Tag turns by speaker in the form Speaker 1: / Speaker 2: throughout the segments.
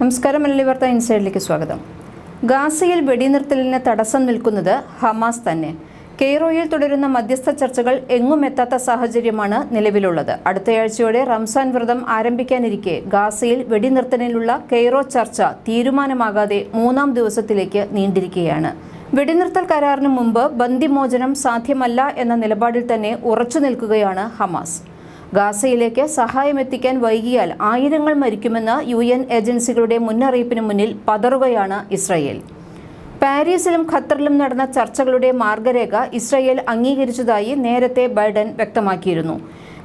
Speaker 1: നമസ്കാരം മലയാളി വാർത്ത ഇൻസൈഡിലേക്ക് സ്വാഗതം. ഗാസയിൽ വെടിനിർത്തലിന് തടസ്സം നിൽക്കുന്നത് ഹമാസ് തന്നെ. കെയ്റോയിൽ തുടരുന്ന മധ്യസ്ഥ ചർച്ചകൾ എങ്ങും എത്താത്ത സാഹചര്യമാണ് നിലവിലുള്ളത്. അടുത്തയാഴ്ചയോടെ റംസാൻ വ്രതം ആരംഭിക്കാനിരിക്കെ ഗാസയിൽ വെടിനിർത്തലിനുള്ള കെയ്റോ ചർച്ച തീരുമാനമാകാതെ മൂന്നാം ദിവസത്തിലേക്ക് നീണ്ടിരിക്കുകയാണ്. വെടിനിർത്തൽ കരാറിന് മുമ്പ് ബന്ദിമോചനം സാധ്യമല്ല എന്ന നിലപാടിൽ തന്നെ ഉറച്ചു നിൽക്കുകയാണ് ഹമാസ്. ഗാസയിലേക്ക് സഹായം എത്തിക്കാൻ വൈകിയാൽ ആയിരങ്ങൾ മരിക്കുമെന്ന യു എൻ ഏജൻസികളുടെ മുന്നറിയിപ്പിന് മുന്നിൽ പതറുകയാണ് ഇസ്രയേൽ. പാരീസിലും ഖത്തറിലും നടന്ന ചർച്ചകളുടെ മാർഗരേഖ ഇസ്രയേൽ അംഗീകരിച്ചതായി നേരത്തെ ബൈഡൻ വ്യക്തമാക്കിയിരുന്നു.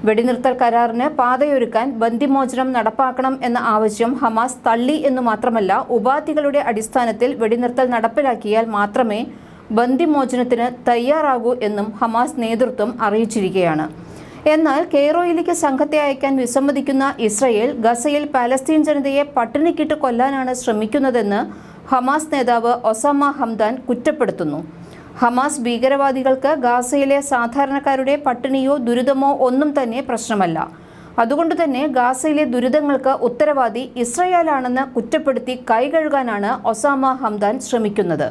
Speaker 1: വെടിനിർത്തൽ കരാറിന് പാതയൊരുക്കാൻ ബന്ദിമോചനം നടപ്പാക്കണം എന്ന ആവശ്യം ഹമാസ് തള്ളി എന്നു മാത്രമല്ല ഉപാധികളുടെ അടിസ്ഥാനത്തിൽ വെടിനിർത്തൽ നടപ്പിലാക്കിയാൽ മാത്രമേ ബന്ദിമോചനത്തിന് തയ്യാറാകൂ എന്നും ഹമാസ് നേതൃത്വം അറിയിച്ചിരിക്കുകയാണ്. എന്നാൽ കെയ്റോയിലേക്ക് സംഘത്തെ അയക്കാൻ വിസമ്മതിക്കുന്ന ഇസ്രയേൽ ഗസയിൽ പാലസ്തീൻ ജനതയെ പട്ടിണിക്കിട്ട് കൊല്ലാനാണ് ശ്രമിക്കുന്നതെന്ന് ഹമാസ് നേതാവ് ഒസാമ ഹംദാൻ കുറ്റപ്പെടുത്തുന്നു. ഹമാസ് ഭീകരവാദികൾക്ക് ഗാസയിലെ സാധാരണക്കാരുടെ പട്ടിണിയോ ദുരിതമോ ഒന്നും തന്നെ പ്രശ്നമല്ല. അതുകൊണ്ട് തന്നെ ഗാസയിലെ ദുരിതങ്ങൾക്ക് ഉത്തരവാദി ഇസ്രയേലാണെന്ന് കുറ്റപ്പെടുത്തി കൈകഴുകാനാണ് ഒസാമ ഹംദാൻ ശ്രമിക്കുന്നത്.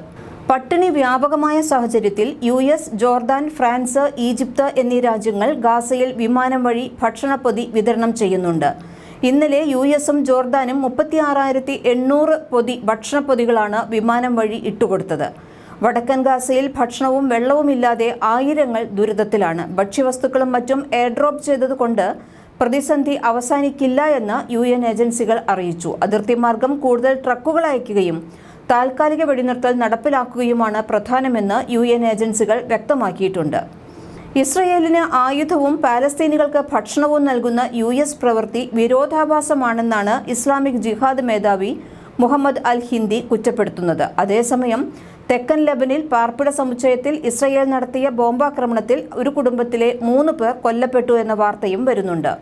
Speaker 1: പട്ടിണി വ്യാപകമായ സാഹചര്യത്തിൽ U S Jordan France Egypt എന്നീ രാജ്യങ്ങൾ ഗാസയിൽ വിമാനം വഴി ഭക്ഷണപ്പൊതി വിതരണം ചെയ്യുന്നുണ്ട്. ഇന്നലെ യു എസും ജോർദാനും മുപ്പത്തിയാറായിരത്തി എണ്ണൂറ് പൊതി ഭക്ഷണപ്പൊതികളാണ് വിമാനം വഴി ഇട്ടുകൊടുത്തത്. വടക്കൻ ഗാസയിൽ ഭക്ഷണവും വെള്ളവുമില്ലാതെ ആയിരങ്ങൾ ദുരിതത്തിലാണ്. ഭക്ഷ്യവസ്തുക്കളും മറ്റും എയർഡ്രോപ്പ് ചെയ്തതുകൊണ്ട് പ്രതിസന്ധി അവസാനിക്കില്ല എന്ന് യു ഏജൻസികൾ അറിയിച്ചു. അതിർത്തി മാർഗം കൂടുതൽ ട്രക്കുകൾ അയക്കുകയും താൽക്കാലിക വെടിനിർത്തൽ നടപ്പിലാക്കുകയുമാണ് പ്രധാനമെന്ന് യു എൻ ഏജൻസികൾ വ്യക്തമാക്കിയിട്ടുണ്ട്. ഇസ്രയേലിന് ആയുധവും പാലസ്തീനികൾക്ക് ഭക്ഷണവും നൽകുന്ന യു എസ് പ്രവൃത്തി വിരോധാഭാസമാണെന്നാണ് ഇസ്ലാമിക് ജിഹാദ് മേധാവി മുഹമ്മദ് അൽ ഹിന്ദി കുറ്റപ്പെടുത്തുന്നത്. അതേസമയം തെക്കൻ ലബനിൽ പാർപ്പിട സമുച്ചയത്തിൽ ഇസ്രയേൽ നടത്തിയ ബോംബാക്രമണത്തിൽ ഒരു കുടുംബത്തിലെ മൂന്ന് പേർ കൊല്ലപ്പെട്ടു എന്ന വാർത്തയും വരുന്നുണ്ട്.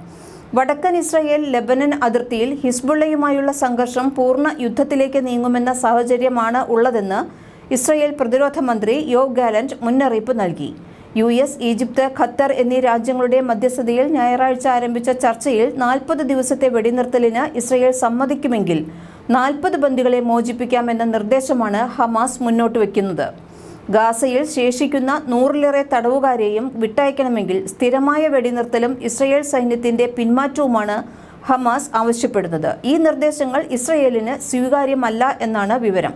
Speaker 1: വടക്കൻ ഇസ്രയേൽ ലെബനൻ അതിർത്തിയിൽ ഹിസ്ബുള്ളയുമായുള്ള സംഘർഷം പൂർണ യുദ്ധത്തിലേക്ക് നീങ്ങുമെന്ന സാഹചര്യമാണ് ഉള്ളതെന്ന് ഇസ്രയേൽ പ്രതിരോധ മന്ത്രി യോ ഗാലന്റ് മുന്നറിയിപ്പ് നൽകി. യു എസ് ഈജിപ്ത് ഖത്തർ എന്നീ രാജ്യങ്ങളുടെ മധ്യസ്ഥതയിൽ ഞായറാഴ്ച ആരംഭിച്ച ചർച്ചയിൽ നാൽപ്പത് ദിവസത്തെ വെടിനിർത്തലിന് ഇസ്രയേൽ സമ്മതിക്കുമെങ്കിൽ നാൽപ്പത് ബന്ദികളെ മോചിപ്പിക്കാമെന്ന നിർദ്ദേശമാണ് ഹമാസ് മുന്നോട്ട് വയ്ക്കുന്നത്. ഗാസയിൽ ശേഷിക്കുന്ന നൂറിലേറെ തടവുകാരെയും വിട്ടയക്കണമെങ്കിൽ സ്ഥിരമായ വെടിനിർത്തലും ഇസ്രയേൽ സൈന്യത്തിന്റെ പിന്മാറ്റവുമാണ് ഹമാസ് ആവശ്യപ്പെടുന്നത്. ഈ നിർദ്ദേശങ്ങൾ ഇസ്രയേലിന് സ്വീകാര്യമല്ല എന്നാണ് വിവരം.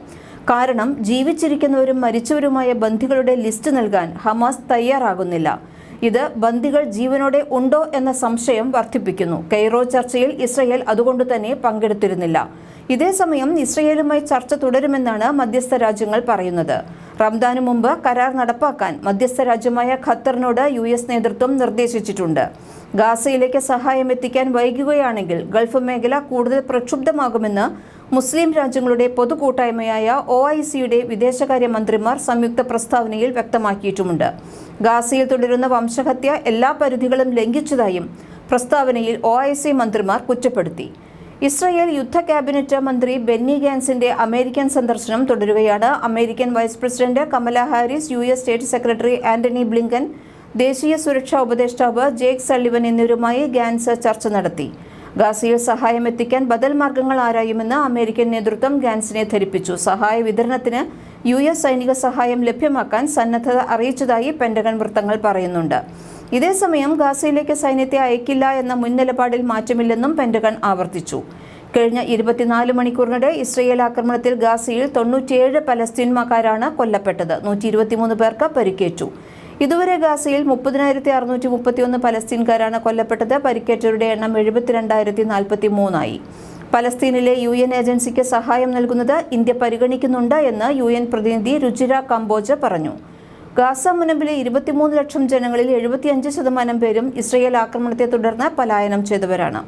Speaker 1: കാരണം ജീവിച്ചിരിക്കുന്നവരും മരിച്ചവരുമായ ബന്ധികളുടെ ലിസ്റ്റ് നൽകാൻ ഹമാസ് തയ്യാറാകുന്നില്ല. ഇത് ബന്ദികൾ ജീവനോടെ ഉണ്ടോ എന്ന സംശയം വർദ്ധിപ്പിക്കുന്നു. കെയ്റോ ചർച്ചയിൽ ഇസ്രയേൽ അതുകൊണ്ട് തന്നെ പങ്കെടുത്തിരുന്നില്ല. ഇതേസമയം ഇസ്രയേലുമായി ചർച്ച തുടരുമെന്നാണ് മധ്യസ്ഥ രാജ്യങ്ങൾ പറയുന്നത്. റംദാനു മുമ്പ് കരാർ നടപ്പാക്കാൻ മധ്യസ്ഥ രാജ്യമായ ഖത്തറിനോട് യു എസ് നേതൃത്വം നിർദ്ദേശിച്ചിട്ടുണ്ട്. ഗാസയിലേക്ക് സഹായം എത്തിക്കാൻ വൈകുകയാണെങ്കിൽ ഗൾഫ് മേഖല കൂടുതൽ പ്രക്ഷുബ്ധമാകുമെന്ന് മുസ്ലിം രാജ്യങ്ങളുടെ പൊതുകൂട്ടായ്മയായ ഒ ഐ സിയുടെ വിദേശകാര്യ മന്ത്രിമാർ സംയുക്ത പ്രസ്താവനയിൽ വ്യക്തമാക്കിയിട്ടുമുണ്ട്. ഗാസയിൽ തുടരുന്ന വംശഹത്യ എല്ലാ പരിധികളും ലംഘിച്ചതായും പ്രസ്താവനയിൽ ഒ മന്ത്രിമാർ കുറ്റപ്പെടുത്തി. ഇസ്രയേൽ യുദ്ധ ക്യാബിനറ്റ് മന്ത്രി ബെന്നി ഗാൻസിന്റെ അമേരിക്കൻ സന്ദർശനം തുടരുകയാണ്. American vice president Kamala Harris U S state secretary Antony Blinken ദേശീയ സുരക്ഷാ ഉപദേഷ്ടാവ് ജേക്ക് സള്ളിവൻ എന്നിവരുമായി ഗാൻസ് ചർച്ച നടത്തി. ഗാസയിൽ സഹായം എത്തിക്കാൻ ബദൽ മാർഗങ്ങൾ ആരായുമെന്ന് അമേരിക്കൻ നേതൃത്വം ഗാൻസിനെ ധരിപ്പിച്ചു. സഹായ വിതരണത്തിന് യു എസ് സൈനിക സഹായം ലഭ്യമാക്കാൻ സന്നദ്ധത അറിയിച്ചതായി പെന്റഗൺ വൃത്തങ്ങൾ പറയുന്നുണ്ട്. ഇതേസമയം ഗാസയിലേക്ക് സൈന്യത്തെ അയക്കില്ല എന്ന മുൻ നിലപാടിൽ മാറ്റമില്ലെന്നും പെന്റഗൺ ആവർത്തിച്ചു. കഴിഞ്ഞ ഇരുപത്തിനാല് മണിക്കൂറിനിടെ ഇസ്രയേൽ ആക്രമണത്തിൽ ഗാസയിൽ തൊണ്ണൂറ്റിയേഴ് പലസ്തീൻമാക്കാരാണ് കൊല്ലപ്പെട്ടത്. നൂറ്റി ഇരുപത്തിമൂന്ന് പേർക്ക് പരിക്കേറ്റു. ഇതുവരെ ഗാസയിൽ മുപ്പതിനായിരത്തി അറുന്നൂറ്റി മുപ്പത്തിയൊന്ന് പലസ്തീൻകാരാണ് കൊല്ലപ്പെട്ടത്. പരിക്കേറ്റവരുടെ എണ്ണം എഴുപത്തിരണ്ടായിരത്തി നാൽപ്പത്തി മൂന്നായി പലസ്തീനിലെ യു എൻ ഏജൻസിക്ക് സഹായം നൽകുന്നത് ഇന്ത്യ പരിഗണിക്കുന്നുണ്ട് എന്ന് യു എൻ പ്രതിനിധി രുചിര കംബോജ പറഞ്ഞു. ഗാസ മുനമ്പിലെ ഇരുപത്തിമൂന്ന് ലക്ഷം ജനങ്ങളിൽ എഴുപത്തിയഞ്ച് ശതമാനം പേരും ഇസ്രയേൽ ആക്രമണത്തെ തുടർന്ന് പലായനം ചെയ്തവരാണ്.